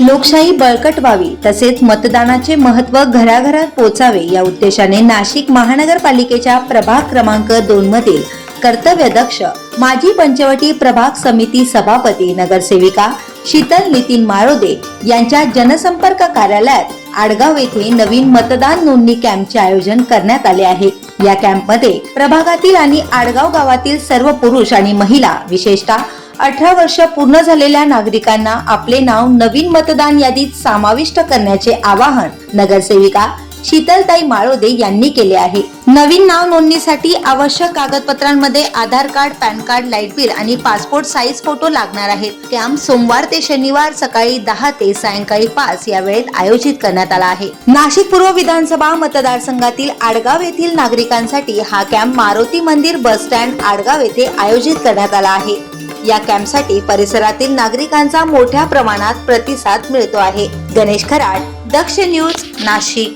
लोकशाही बळकट व्हावी तसेच मतदानाचे महत्त्व घराघरात पोचावे या उद्देशाने नाशिक महानगरपालिकेच्या प्रभाग क्रमांक दोन मधील कर्तव्यदक्ष माजी पंचवटी प्रभाग समिती सभापती नगरसेविका शीतल नितीन मारोदे यांच्या जनसंपर्क कार्यालयात आडगाव येथे नवीन मतदान नोंदणी कॅम्पचे आयोजन करण्यात आले आहे. या कॅम्पमध्ये प्रभागातील आणि आडगाव गावातील सर्व पुरुष आणि महिला विशेषतः अठरा वर्ष पूर्ण झालेल्या नागरिकांना आपले नाव नवीन मतदान यादीत समाविष्ट करण्याचे आवाहन नगरसेविका शीतलताई माळोदे यांनी केले आहे. नवीन नाव नोंदणीसाठी आवश्यक कागदपत्रांमध्ये Aadhaar card PAN card light bill आणि पासपोर्ट साईज फोटो लागणार आहेत. कॅम्प सोमवार ते शनिवार सकाळी दहा ते सायंकाळी पाच या वेळेत आयोजित करण्यात आला आहे. नाशिक पूर्व विधानसभा मतदारसंघातील आडगाव येथील नागरिकांसाठी हा कॅम्प मारुती मंदिर बस स्टँड आडगाव येथे आयोजित करण्यात आला आहे. या कॅम्पसाठी परिसरातील नागरिकांचा मोठ्या प्रमाणात प्रतिसाद मिळतो आहे. गणेश खराड दक्ष न्यूज नाशिक.